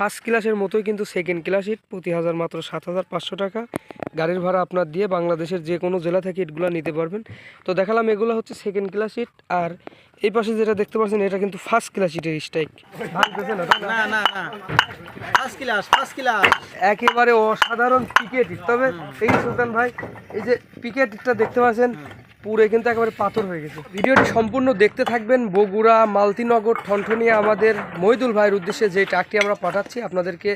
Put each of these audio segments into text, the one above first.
First ক্লাসের মতোই কিন্তু সেকেন্ড ক্লাস ইট প্রতি হাজার মাত্র সাত হাজার পাঁচশো টাকা। গাড়ির ভাড়া আপনার দিয়ে বাংলাদেশের যে কোনো জেলা থেকে ইটগুলো নিতে পারবেন। তো দেখালাম এগুলো হচ্ছে সেকেন্ড ক্লাস ইট আর এই পাশে যেটা দেখতে পাচ্ছেন এটা কিন্তু ফার্স্ট ক্লাস ইটের স্ট্রাইক একেবারে অসাধারণ পিকেট তবে এই সুলতান ভাই এই যে পিকেট ইটটা দেখতে পাচ্ছেন পুরো কিন্তু একেবারে পাথর হয়ে গেছে। ভিডিওটি সম্পূর্ণ দেখতে থাকবেন বগুড়া, মালতিনগর, ঠনঠনিয়া আমাদের মহিদুল ভাইয়ের উদ্দেশ্যে যে ট্রাকটি আমরা পাঠাচ্ছি। আপনাদেরকে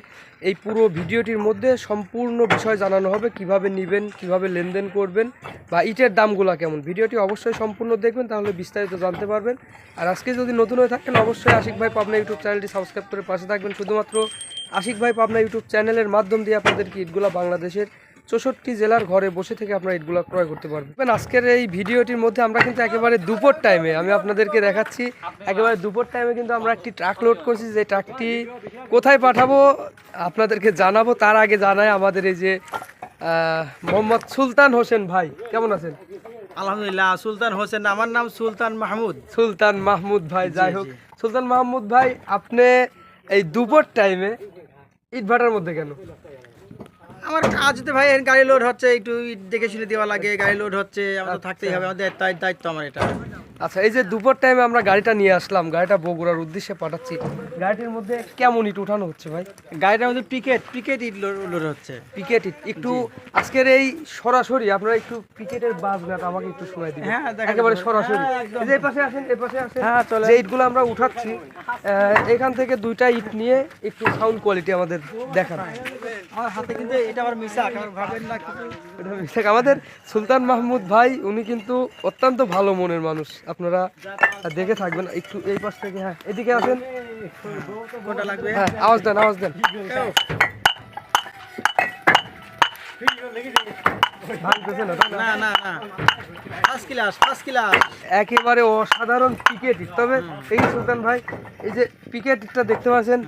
এই পুরো ভিডিওটির মধ্যে সম্পূর্ণ বিষয় জানানো হবে, কীভাবে নেবেন, কীভাবে লেনদেন করবেন বা ইটের দামগুলো কেমন। ভিডিওটি অবশ্যই সম্পূর্ণ দেখবেন, তাহলে বিস্তারিত জানতে পারবেন। আর আজকে যদি নতুন হয়ে থাকেন, অবশ্যই আশিক ভাই পাবনা ইউটিউব চ্যানেলটি সাবস্ক্রাইব করে পাশে থাকবেন। শুধুমাত্র আশিক ভাই পাবনা ইউটিউব চ্যানেলের মাধ্যম দিয়ে আপনাদেরকে ইটগুলো বাংলাদেশের চৌষট্টি জেলার ঘরে বসে থেকে আপনারা ইটগুলো ক্রয় করতে পারবেন। আজকের এই ভিডিওটির মধ্যে আমরা কিন্তু একেবারে দুপুর টাইমে আমি আপনাদেরকে দেখাচ্ছি একেবারে দুপুর টাইমে কিন্তু আমরা একটি ট্রাক লোড করছি যে ট্রাকটি কোথায় পাঠাবো আপনাদেরকে জানাব। তার আগে জানায় আমাদের এই যে মোহাম্মদ সুলতান হোসেন ভাই কেমন আছেন? আলহামদুলিল্লাহ সুলতান হোসেন আমার নাম সুলতান মাহমুদ। সুলতান মাহমুদ ভাই যাই হোক। সুলতান মাহমুদ ভাই আপনি এই দুপুর টাইমে ইট ভাটার মধ্যে কেন? আমার কাজ তো ভাই গাড়ি লোড হচ্ছে একটু দেখে শুনে দেওয়া লাগে গাড়ি লোড হচ্ছে আমার তো থাকতেই হবে আমাদের দায়িত্ব আমার এটা। আচ্ছা এই যে দুপুর টাইমে আমরা গাড়িটা নিয়ে আসলাম গাড়িটা বগুড়ার উদ্দেশ্যে পাঠাচ্ছি। গাড়িটির মধ্যে কেমন ইট উঠানো হচ্ছে ভাই? গাড়িটার মধ্যে পিকেট পিকেট ইট লোড হচ্ছে। পিকেট ইট। একটু আজকের এই সরাসরি আপনারা একটু পিকেটের বাস বাজনাটা আমাকে একটু শোনাই দিবেন। হ্যাঁ, একেবারে সরাসরি। হ্যাঁ। এই যে পাশে আসেন এই পাশে আসেন। হ্যাঁ, চলেন। যে ইটগুলো আমরা উঠাচ্ছি এখান থেকে দুইটা ইট নিয়ে একটু সাউন্ড কোয়ালিটি আমাদের দেখান। আমার হাতে কিন্তু এটা আমার মিশা আমার ভাবেন না এটা। আমাদের সুলতান মাহমুদ ভাই উনি কিন্তু অত্যন্ত ভালো মনের মানুষ। আপনারা দেখে থাকবেন। একটু এই পাশ থেকে হ্যাঁ এদিকে আসেন। লাগবে? হ্যাঁ আওয়াজ দেন আওয়াজ দেন। একেবারে অসাধারণ পিকেট তবে এই সুলতান ভাই এই যে পিকেটটা দেখতে পাচ্ছেন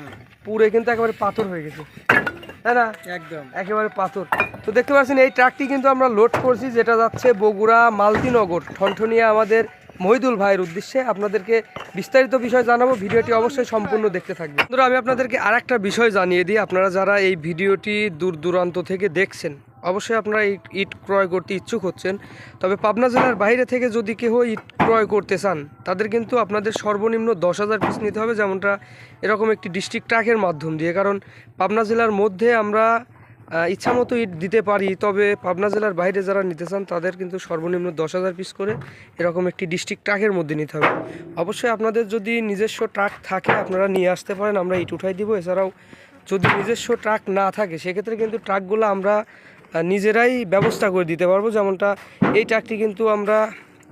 পুরো কিন্তু একেবারে পাথর হয়ে গেছে। তাই না? একদম। একেবারে পাথর। তো দেখতে পাচ্ছেন এই ট্রাকটি কিন্তু আমরা লোড করছি যেটা যাচ্ছে বগুড়া মালতিনগর। ঠনঠনিয়া আমাদের মহিদুল ভাইয়ের উদ্দেশ্যে আপনাদেরকে বিস্তারিত বিষয় জানাব। ভিডিওটি অবশ্যই সম্পূর্ণ দেখতে থাকবে বন্ধুরা, আমি আপনাদেরকে আর একটা বিষয় জানিয়ে দিই। আপনারা যারা এই ভিডিওটি দূর দূরান্ত থেকে দেখছেন, অবশ্যই আপনারা ইট ক্রয় করতে ইচ্ছুক হচ্ছেন। তবে পাবনা জেলার বাইরে থেকে যদি কেউ ইট ক্রয় করতে চান, তাদের কিন্তু আপনাদের সর্বনিম্ন দশ হাজার পিস নিতে হবে, যেমনটা এরকম একটি ডিস্ট্রিক্ট ট্রাকের মাধ্যম দিয়ে। কারণ পাবনা জেলার মধ্যে আমরা ইচ্ছামতো ইট দিতে পারি, তবে পাবনা জেলার বাইরে যারা নিতে চান, তাদের কিন্তু সর্বনিম্ন দশ হাজার পিস করে এরকম একটি ডিস্ট্রিক্ট ট্রাকের মধ্যে নিতে হবে। অবশ্যই আপনাদের যদি নিজস্ব ট্রাক থাকে, আপনারা নিয়ে আসতে পারেন, আমরা ইট উঠাই দিব। এছাড়াও যদি নিজস্ব ট্রাক না থাকে, সেক্ষেত্রে কিন্তু ট্রাকগুলো আমরা নিজেরাই ব্যবস্থা করে দিতে পারব। যেমনটা এই ট্রাকটি কিন্তু আমরা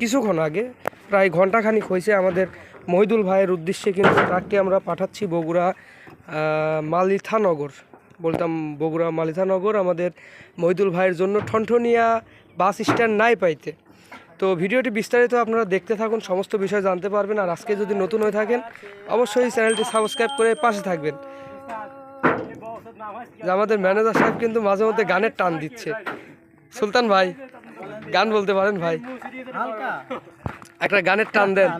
কিছুক্ষণ আগে, প্রায় ঘন্টাখানিক হয়েছে আমাদের মহিদুল ভাইয়ের উদ্দেশ্যে কিন্তু ট্রাকটি আমরা পাঠাচ্ছি বগুড়া মালিথানগর। বলতাম বগুড়া মালিথানগর আমাদের মহিদুল ভাইয়ের জন্য ঠনঠনিয়া বাস স্ট্যান্ড নাই পাইতে। তো ভিডিওটি বিস্তারিত আপনারা দেখতে থাকুন সমস্ত বিষয় জানতে পারবেন। আর আজকে যদি নতুন হয়ে থাকেন অবশ্যই চ্যানেলটি সাবস্ক্রাইব করে পাশে থাকবেন। যে আমাদের ম্যানেজার সাহেব কিন্তু মাঝে মধ্যে গানের টান দিচ্ছে। সুলতান ভাই গান বলতে পারেন ভাই? একটা গানের টান দেন।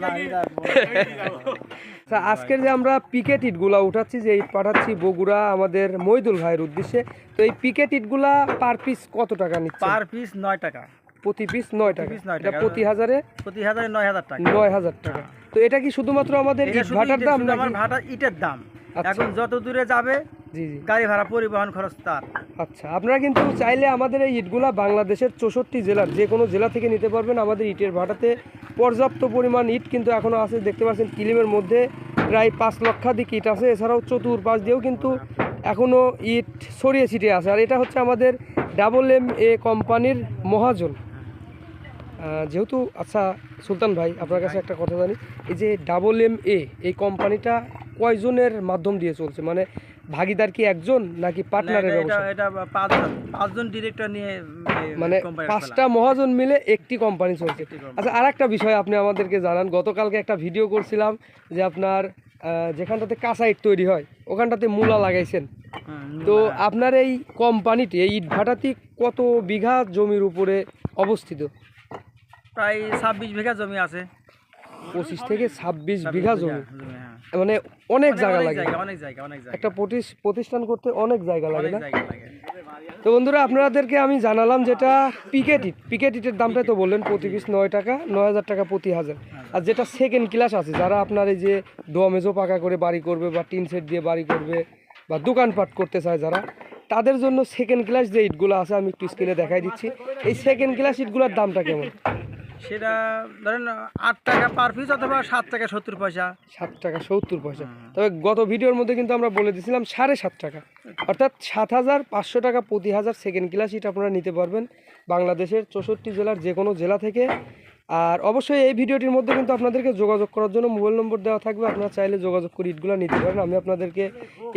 আজকের যে আমরা পিকেট ইটগুলা উঠাচ্ছি যে ইট পাঠাচ্ছি বগুড়া আমাদের মইদুল ভাইয়ের উদ্দেশ্যে তো এই পিকেট ইটগুলা পার পিস কত টাকা নিচ্ছে? পার পিস নয় টাকা। প্রতি পিস নয় টাকা। এটা প্রতি হাজারে? প্রতি হাজারে নয় হাজার টাকা। নয় হাজার টাকা। তো এটা কি শুধুমাত্র আমাদের ইট ভাটার ইটের- দাম আমার ভাটা ইটের দাম। এখন যত দূরে যাবে জি জি। গাড়ি ভাড়া পরিবহন খরচ তার। আচ্ছা আপনারা কিন্তু চাইলে আমাদের এই ইটগুলা বাংলাদেশের চৌষট্টি জেলার যে কোনো জেলা থেকে নিতে পারবেন। আমাদের ইটের ভাটাতে পর্যাপ্ত পরিমাণ ইট কিন্তু এখনও আছে। দেখতে পাচ্ছেন কিলিমের মধ্যে প্রায় পাঁচ লক্ষাধিক ইট আছে। এছাড়াও চতুর চতুর্পাশ দিয়েও কিন্তু এখনও ইট ছড়িয়ে ছিটিয়ে আছে। আর এটা হচ্ছে আমাদের ডাবল এম এ কোম্পানির মহাজন যেহেতু আচ্ছা সুলতান ভাই আপনার কাছে একটা কথা জানি। এই যে ডাবল এম এ এই কোম্পানিটা কয়জনের মাধ্যম দিয়ে চলছে? মানে ভাগিদার কি একজন নাকি পার্টনারের এটা ব্যবস্থা এটা পাঁচজন পাঁচজন ডিরেক্টর নিয়ে মানে পাঁচটা মহাজন মিলে একটি কোম্পানি চলছে। আচ্ছা আর একটা বিষয় আপনি আমাদেরকে জানান। গতকালকে একটা ভিডিও করছিলাম যে আপনার যেখানটাতে কাঁচা ইট তৈরি হয় ওখানটাতে মূলা লাগাইছেন। তো আপনার এই কোম্পানিটি এই ইট ভাটাটি কত বিঘা জমির উপরে অবস্থিত? প্রায় ছাব্বিশ বিঘা জমি আছে। পঁচিশ থেকে ছাব্বিশ বিঘা জমি। হ্যাঁ। মানে অনেক জায়গা লাগে। একটা প্রতিষ্ঠান করতে অনেক জায়গা লাগে না? তো বন্ধুরা আপনাদেরকে আমি জানালাম যেটা পিকেট ইট পিকেট ইটের দামটা তো বললেন প্রতি পিস নয় টাকা নয় হাজার টাকা প্রতি হাজার। আর যেটা সেকেন্ড ক্লাস আছে যারা আপনার এই যে দোয়া মেজো পাকা করে বাড়ি করবে বা টিন সেট দিয়ে বাড়ি করবে বা দোকানপাট করতে চায় যারা তাদের জন্য সেকেন্ড ক্লাস যে ইটগুলো আছে আমি একটু স্ক্রিনে দেখাই দিচ্ছি। এই সেকেন্ড ক্লাস ইটগুলোর দামটা কেমন? সেটা ধরেন আট টাকা পার পিস অথবা সাত টাকা সত্তর পয়সা। সাত টাকা সত্তর পয়সা। তবে গত ভিডিওর মধ্যে কিন্তু আমরা বলে দিয়েছিলাম সাড়ে সাত টাকা। অর্থাৎ সাত হাজার পাঁচশো টাকা প্রতি হাজার সেকেন্ড ক্লাস ইট আপনারা নিতে পারবেন বাংলাদেশের চৌষট্টি জেলার যে কোনো জেলা থেকে। আর অবশ্যই এই ভিডিওটির মধ্যে কিন্তু আপনাদেরকে যোগাযোগ করার জন্য মোবাইল নম্বর দেওয়া থাকবে। আপনারা চাইলে যোগাযোগ করে ইটগুলো নিতে পারেন। আমি আপনাদেরকে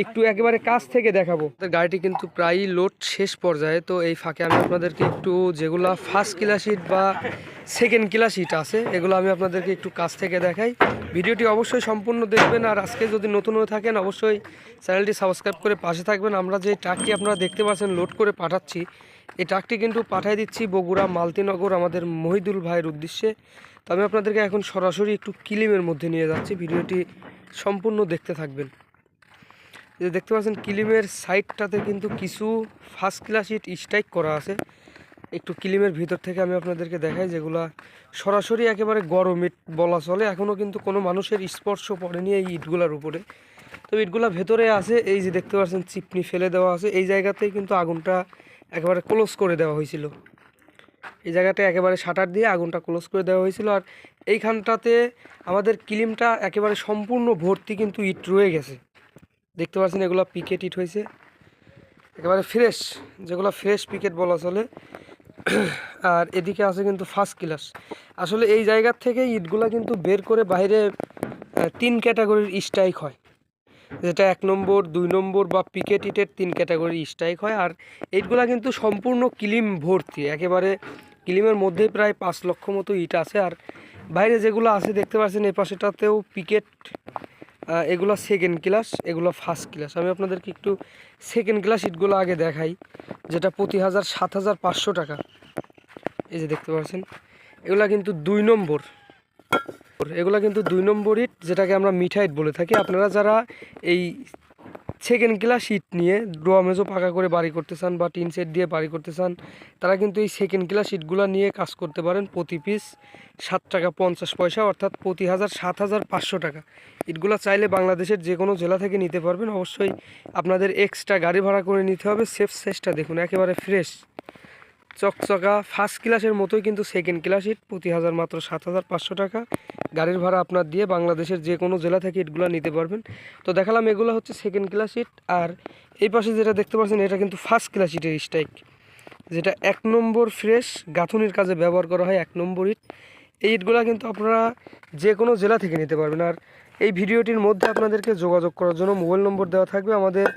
একটু একেবারে কাছ থেকে দেখাবো। গাড়িটি কিন্তু প্রায়ই লোড শেষ পর্যায়ে। তো এই ফাঁকে আমি আপনাদেরকে একটু যেগুলা ফার্স্ট ক্লাস ইট বা সেকেন্ড ক্লাস ইট আছে। এগুলো আমি আপনাদেরকে একটু কাছ থেকে দেখাই। ভিডিওটি অবশ্যই সম্পূর্ণ দেখবেন, আর আজকে যদি নতুন হয়ে থাকেন, অবশ্যই চ্যানেলটি সাবস্ক্রাইব করে পাশে থাকবেন। আমরা যে ট্রাকটি আপনারা দেখতে পাচ্ছেন লোড করে পাঠাচ্ছি, এই ট্রাকটি কিন্তু পাঠিয়ে দিচ্ছি বগুড়া মালতিনগর, আমাদের মহিদুল ভাইয়ের উদ্দেশ্যে। তো আমি আপনাদেরকে এখন সরাসরি একটু কিলিমের মধ্যে নিয়ে যাচ্ছি। ভিডিওটি সম্পূর্ণ দেখতে থাকবেন। যে দেখতে পাচ্ছেন, কিলিমের সাইডটাতে কিন্তু কিছু ফার্স্ট ক্লাস ইট স্ট্রাইক করা আছে। একটু কিলিমের ভিতর থেকে আমি আপনাদেরকে দেখাই যেগুলা সরাসরি একেবারে গরম ইট বলা চলে। এখনও কিন্তু কোনো মানুষের স্পর্শ পড়েনি এই ইটগুলার উপরে। তো ইটগুলা ভেতরে আছে, এই যে দেখতে পাচ্ছেন চিপনি ফেলে দেওয়া আছে। এই জায়গাতেই কিন্তু আগুনটা একেবারে ক্লোজ করে দেওয়া হয়েছিল। এই জায়গাটা একেবারে শাটার দিয়ে আগুনটা ক্লোজ করে দেওয়া হয়েছিল। আর এইখানটাতে আমাদের কিলিমটা একেবারে সম্পূর্ণ ভর্তি কিন্তু ইট রয়ে গেছে। দেখতে পাচ্ছেন এগুলো পিকেট ইট হয়েছে। একেবারে ফ্রেশ, যেগুলো ফ্রেশ পিকেট বলা চলে। আর এদিকে আছে কিন্তু ফার্স্ট ক্লাস আসলে এই জায়গার থেকে ইটগুলা কিন্তু বের করে বাইরে তিন ক্যাটাগরির স্ট্রাইক হয়। যেটা এক নম্বর, দুই নম্বর বা পিকেট ইটের তিন ক্যাটাগরির স্ট্রাইক হয়। আর এইটগুলা কিন্তু সম্পূর্ণ কিলিম ভর্তি। একেবারে কিলিমের মধ্যে প্রায় পাঁচ লক্ষ মতো ইট আছে। আর বাইরে যেগুলো আছে, দেখতে পাচ্ছেন এই পাশেটাতেও পিকেট এগুলো সেকেন্ড ক্লাস এগুলো ফার্স্ট ক্লাস আমি আপনাদেরকে একটু সেকেন্ড ক্লাস ইটগুলো আগে দেখাই, যেটা প্রতি হাজার সাত হাজার পাঁচশো টাকা। এই যে দেখতে পাচ্ছেন, এগুলা কিন্তু দুই নম্বর। এগুলা কিন্তু দুই নম্বর ইট যেটাকে আমরা মিঠা ইট বলে থাকি। আপনারা যারা এই সেকেন্ড ক্লাস ইট নিয়ে ডোয়া মেজো পাকা করে বাড়ি করতে চান বা টিন সেট দিয়ে বাড়ি করতে চান, তারা কিন্তু এই সেকেন্ড ক্লাস ইটগুলো নিয়ে কাজ করতে পারেন প্রতি পিস সাত টাকা পঞ্চাশ পয়সা, অর্থাৎ প্রতি হাজার সাত হাজার পাঁচশো টাকা। ইটগুলো চাইলে বাংলাদেশের যে কোনো জেলা থেকে নিতে পারবেন। অবশ্যই আপনাদের এক্সট্রা গাড়ি ভাড়া করে নিতে হবে। সেফ সেসটা দেখুন, একেবারে ফ্রেশ চকচকা ফার্স্ট ক্লাসের মতোই কিন্তু সেকেন্ড ক্লাস ইট প্রতি হাজার মাত্র সাত হাজার পাঁচশো টাকা। গাড়ির ভাড়া আপনার দিয়ে বাংলাদেশের যে কোনো জেলা থেকে ইটগুলো নিতে পারবেন। তো দেখালাম এগুলো হচ্ছে সেকেন্ড ক্লাস ইট আর এই পাশে যেটা দেখতে পাচ্ছেন, এটা কিন্তু ফার্স্ট ক্লাস ইটের স্ট্রাইক যেটা এক নম্বর ফ্রেশ গাঁথনির কাজে ব্যবহার করা হয় এক নম্বর ইট এই ইটগুলো কিন্তু আপনারা যে কোনো জেলা থেকে নিতে পারবেন। আর এই ভিডিওটির মধ্যে আপনাদেরকে যোগাযোগ করার জন্য মোবাইল নম্বর দেওয়া থাকবে। আমাদের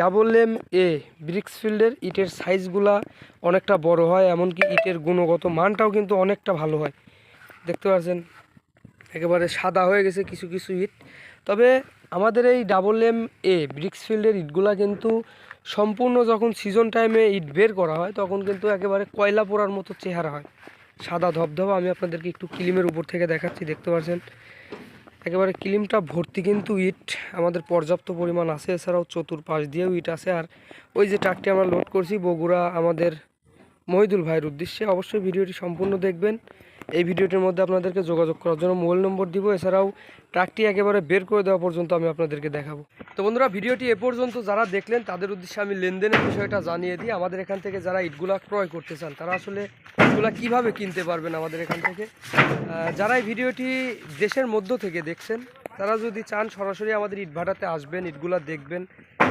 ডাবল এম এ, ব্রিক্সফিল্ডের ইটের সাইজগুলা অনেকটা বড় হয়, এমনকি ইটের গুণগত মানটাও কিন্তু অনেকটা ভালো হয়। দেখতে পাচ্ছেন, একেবারে সাদা হয়ে গেছে কিছু কিছু ইট। তবে আমাদের এই ডাবল এম এ, ব্রিক্সফিল্ডের ইটগুলা কিন্তু সম্পূর্ণ যখন সিজন টাইমে ইট বের করা হয়, তখন কিন্তু একেবারে কয়লা পোড়ার মতো চেহারা হয়। সাদা ধবধবা আমি আপনাদেরকে একটু কিলিমের উপর থেকে দেখাচ্ছি, দেখতে পাচ্ছেন। একেবারে কিলিমটা ভর্তি কিন্তু ইট, আমাদের পর্যাপ্ত পরিমাণ আছে, এছাড়াও চতুর্পাশ দিয়েও ইট আছে। আর ওই যে ট্রাকটি আমরা লোড করছি বগুড়া আমাদের মহিদুল ভাইয়ের উদ্দেশ্যে, অবশ্যই ভিডিওটি সম্পূর্ণ দেখবেন। এই ভিডিওটির মধ্যে আপনাদেরকে যোগাযোগ করার জন্য মোবাইল নম্বর দিব। এছাড়াও ট্রাকটি একেবারে বের করে দেওয়া পর্যন্ত আমি আপনাদেরকে দেখাবো। তো বন্ধুরা, ভিডিওটি এ পর্যন্ত যারা দেখলেন, তাদের উদ্দেশ্যে আমি লেনদেনের বিষয়টা জানিয়ে দিই। আমাদের এখান থেকে যারা ইটগুলা ক্রয় করতে চান, তারা আসলে ইটগুলা কীভাবে কিনতে পারবেন আমাদের এখান থেকে? যারা এই ভিডিওটি দেশের মধ্য থেকে দেখছেন, তারা যদি চান সরাসরি আমাদের ইট ভাটাতে আসবেন, ইটগুলা দেখবেন,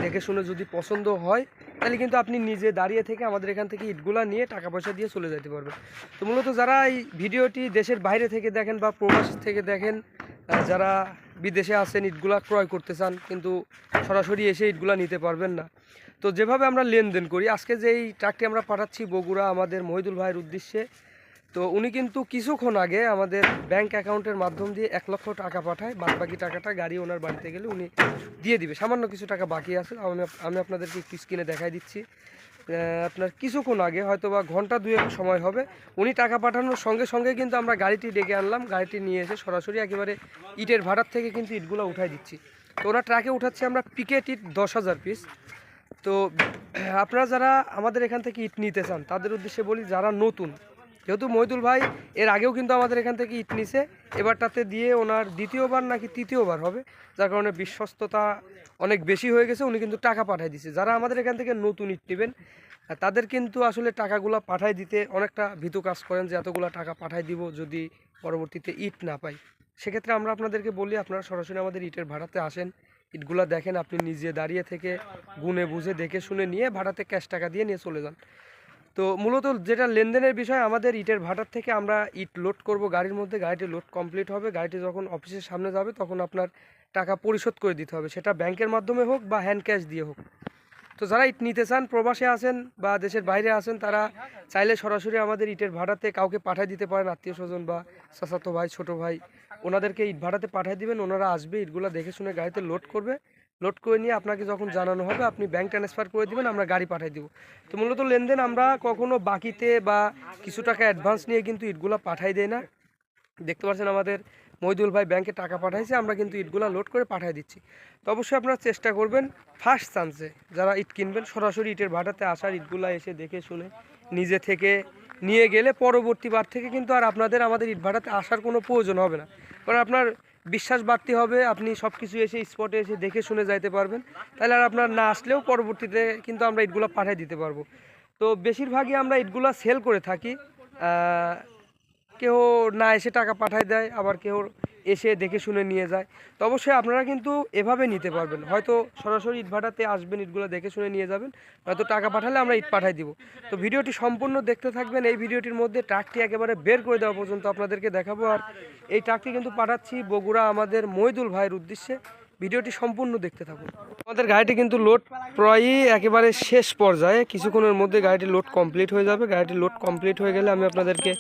দেখে শুনে যদি পছন্দ হয় তাহলে কিন্তু আপনি নিজে দাঁড়িয়ে থেকে আমাদের এখান থেকে ইটগুলা নিয়ে টাকা পয়সা দিয়ে চলে যেতে পারবেন তো মূলত যারা এই ভিডিওটি দেশের বাইরে থেকে দেখেন বা প্রবাস থেকে দেখেন যারা বিদেশে আসেন ইটগুলা ক্রয় করতে চান, কিন্তু সরাসরি এসে ইটগুলা নিতে পারবেন না। তো যেভাবে আমরা লেনদেন করি, আজকে যে এই ট্রাকটি আমরা পাঠাচ্ছি বগুড়া, আমাদের মহিদুল ভাইয়ের উদ্দেশ্যে তো উনি কিন্তু কিছুক্ষণ আগে আমাদের ব্যাংক অ্যাকাউন্টের মাধ্যম দিয়ে এক লক্ষ টাকা পাঠায় বাদ বাকি টাকাটা গাড়ি ওনার বাড়িতে গেলে উনি দিয়ে দিবে। সামান্য কিছু টাকা বাকি আছে, আমি আমি আপনাদেরকে একটু স্ক্রিনে দেখাই দিচ্ছি। আপনার কিছুক্ষণ আগে হয়তো বা ঘণ্টা দুয়েক সময় হবে, উনি টাকা পাঠানোর সঙ্গে সঙ্গে কিন্তু আমরা গাড়িটি ডেকে আনলাম, গাড়িটি নিয়ে এসে সরাসরি একেবারে ইটের ভাড়ার থেকে কিন্তু ইটগুলো উঠাই দিচ্ছি। তো ওনার ট্রাকে উঠাচ্ছি আমরা পিকেট ইট দশ হাজার পিস তো আপনারা যারা আমাদের এখান থেকে ইট নিতে চান, তাদের উদ্দেশ্যে বলি, যারা নতুন যেহেতু মহিদুল ভাই, এর আগেও কিন্তু আমাদের এখান থেকে ইট নিছে। এবারটাতে দিয়ে ওনার দ্বিতীয়বার নাকি তৃতীয়বার হবে, যার কারণে বিশ্বস্ততা অনেক বেশি হয়ে গেছে। উনি কিন্তু টাকা পাঠিয়ে দিছে। যারা আমাদের এখান থেকে নতুন ইট নেবেন তাদের কিন্তু আসলে টাকাগুলো পাঠাই দিতে অনেকটা ভীতু কাজ করেন যে এতগুলো টাকা পাঠাই দিব যদি পরবর্তীতে ইট না পাই। সেক্ষেত্রে আমরা আপনাদেরকে বলি, আপনারা সরাসরি আমাদের ইটের ভাড়াতে আসেন। ইটগুলা দেখেন, আপনি নিজে দাঁড়িয়ে থেকে গুনে বুঝে দেখে শুনে নিয়ে ভাড়াতে ক্যাশ টাকা দিয়ে নিয়ে চলে যান। তো মূলত যেটা লেনদেনের বিষয়, আমাদের ইটের ভাটার থেকে আমরা ইট লোড করব গাড়ির মধ্যে। গাড়িটি লোড কমপ্লিট হবে, গাড়িটি যখন অফিসের সামনে যাবে তখন আপনার টাকা পরিশোধ করে দিতে হবে। সেটা ব্যাংকের মাধ্যমে হোক বা হ্যান্ড ক্যাশ দিয়ে হোক। তো যারা ইট নিতে চান, প্রবাসে আছেন বা দেশের বাইরে আছেন, তারা চাইলে সরাসরি আমাদের ইটের ভাড়াতে কাউকে পাঠিয়ে দিতে পারেন, আত্মীয় স্বজন বা চাচাতো ভাই, ছোট ভাই। ওনাদেরকে ইট ভাড়াতে পাঠিয়ে দিবেন। ওনারা আসবে, ইটগুলো দেখে শুনে গাড়িতে লোড করবে। লোড করে নিয়ে আপনাকে যখন জানানো হবে, আপনি ব্যাংক ট্রান্সফার করে দিবেন, আমরা গাড়ি পাঠিয়ে দিব। তো মূলত লেনদেন আমরা কখনো বাকিতে বা কিছু টাকা অ্যাডভান্স নিয়ে কিন্তু ইটগুলো পাঠাই দেয় না। দেখতে পাচ্ছেন আমাদের মহিদুল ভাই ব্যাংকে টাকা পাঠাইছে, আমরা কিন্তু ইটগুলো লোড করে পাঠিয়ে দিচ্ছি। তো অবশ্যই আপনারা চেষ্টা করবেন ফার্স্ট চান্সে যারা ইট কিনবেন, সরাসরি ইটের ভাটাতে আসার ইটগুলো এসে দেখে শুনে, নিজে থেকে নিয়ে গেলে পরবর্তীবার থেকে কিন্তু আর আপনাদের আমাদের ইট ভাটাতে আসার কোনো প্রয়োজন হবে না। কারণ আপনার বিশ্বাস বাড়তি হবে, আপনি সব কিছু এসে স্পটে এসে দেখে শুনে যাইতে পারবেন। তাহলে আর আপনার না আসলেও পরবর্তীতে কিন্তু আমরা ইটগুলো পাঠিয়ে দিতে পারব। তো বেশিরভাগই আমরা ইটগুলো সেল করে থাকি। কেউ না এসে টাকা পাঠায় দেয়, আবার কেউ এসে দেখে শুনে নিয়ে যায়। তো অবশ্যই আপনারা কিন্তু এভাবে নিতে পারবেন। হয়তো সরাসরি ইট ভাটাতে আসবেন, ইটগুলো দেখে শুনে নিয়ে যাবেন। হয়তো টাকা পাঠালে আমরা ইট পাঠাই দিব। তো ভিডিওটি সম্পূর্ণ দেখতে থাকবেন। এই ভিডিওটির মধ্যে ট্রাকটি একেবারে বের করে দেওয়া পর্যন্ত আপনাদেরকে দেখাবো। আর এই ট্রাকটি কিন্তু পাঠাচ্ছি বগুড়া আমাদের মইদুল ভাইয়ের উদ্দেশ্যে। ভিডিওটি সম্পূর্ণ দেখতে থাকুন। আমাদের গাড়িটি কিন্তু লোড প্রায়ই একেবারে শেষ পর্যায়ে। কিছুক্ষণের মধ্যে গাড়িটি লোড কমপ্লিট হয়ে যাবে। গাড়িটি লোড কমপ্লিট হয়ে গেলে আমি আপনাদেরকে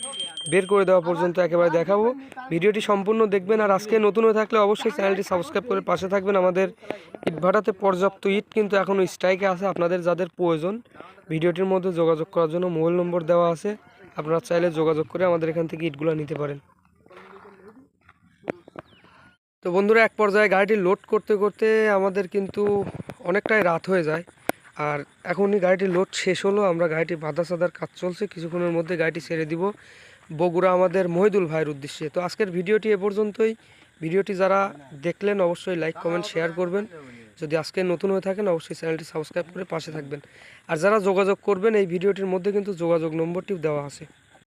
বের করে দেওয়া পর্যন্ত একেবারে দেখাবো। ভিডিওটি সম্পূর্ণ দেখবেন আর আজকে নতুন হয়ে থাকলে অবশ্যই চ্যানেলটি সাবস্ক্রাইব করে পাশে থাকবেন। আমাদের ইট ভাড়াতে পর্যাপ্ত ইট কিন্তু এখনও স্ট্রাইকে আছে। আপনাদের যাদের প্রয়োজন, ভিডিওটির মধ্যে যোগাযোগ করার জন্য মোবাইল নম্বর দেওয়া আছে। আপনারা চাইলে যোগাযোগ করে আমাদের এখান থেকে ইটগুলো নিতে পারেন। তো বন্ধুরা, এক পর্যায়ে গাড়িটি লোড করতে করতে আমাদের কিন্তু অনেকটাই রাত হয়ে যায়। আর এখনই গাড়িটি লোড শেষ হলো, আমরা গাড়িটি বাধা সাদার কাজ চলছে, কিছুক্ষণের মধ্যে গাড়িটি ছেড়ে দিব বগুড়া আমাদের মহিদুল ভাইয়ের উদ্দেশ্যে। তো আজকের ভিডিওটি এ পর্যন্তই। ভিডিওটি যারা দেখলেন অবশ্যই লাইক কমেন্ট শেয়ার করবেন। যদি আজকে নতুন হয়ে থাকেন, অবশ্যই চ্যানেলটি সাবস্ক্রাইব করে পাশে থাকবেন। আর যারা যোগাযোগ করবেন, এই ভিডিওটির মধ্যে কিন্তু যোগাযোগ নম্বরটিও দেওয়া আছে।